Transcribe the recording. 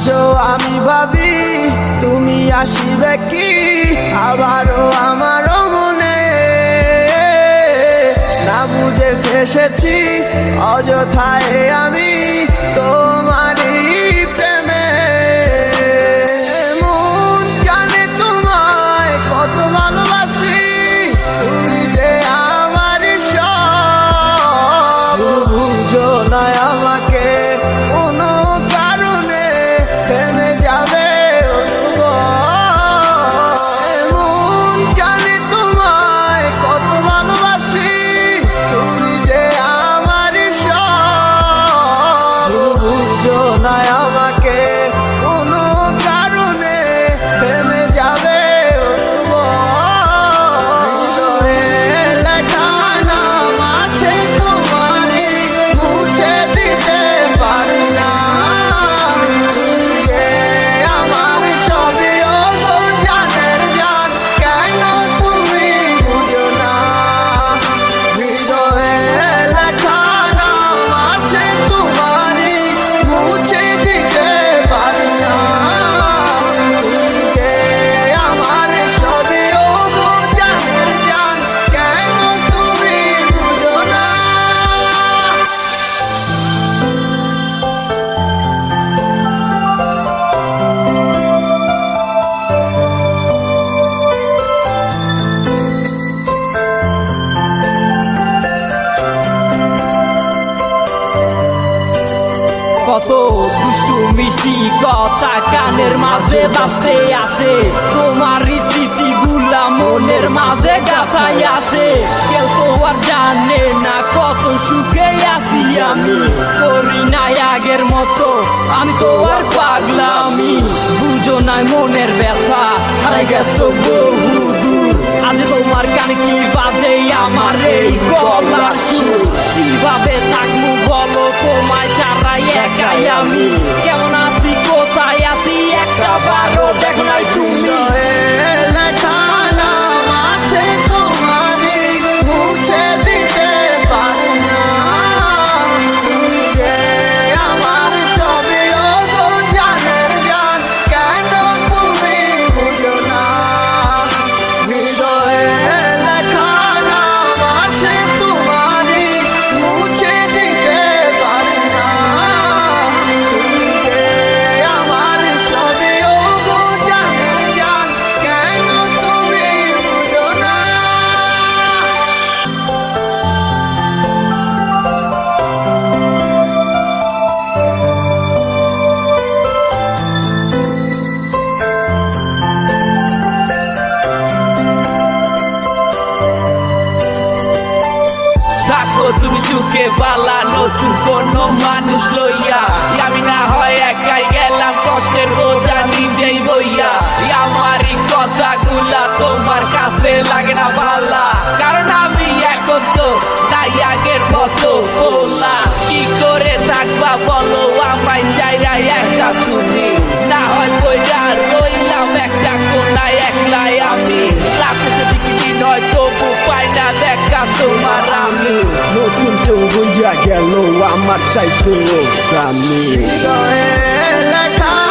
আসো আমি ভাবি তুমি আসিবে কি? আবারও আমার মনে না বুঝে ফেসেছি অযথায় আমি কত দুষ্টু মিষ্টি কথা কানের মাঝে বাঁচতে আছে তোমার স্মৃতি গুলা মনের মাঝে গাথাই আছে কেউ তো আর জানে না কত সুখে আছি আমি। করি নাই আগের মতো, আমি তো আর পাগলামি। বুঝো নাই মনের ব্যথা, হারাই গেছো বহু দূর আজ তোমার কানে কি বাজে আমার এই গলার সুর? থাকো বালা, নতুন কোন মানুষ লইয়া। আমি না হয় একাই গেলাম কষ্টের বোঝা, নিজেই বইয়া। আমারই কথাগুলা তোমার কাছে লাগে না বালা। কারণ আমি তো তাই আগের মতো বললা কি করে থাকবা বলো? গেল আমার চাইতে দামি লেখা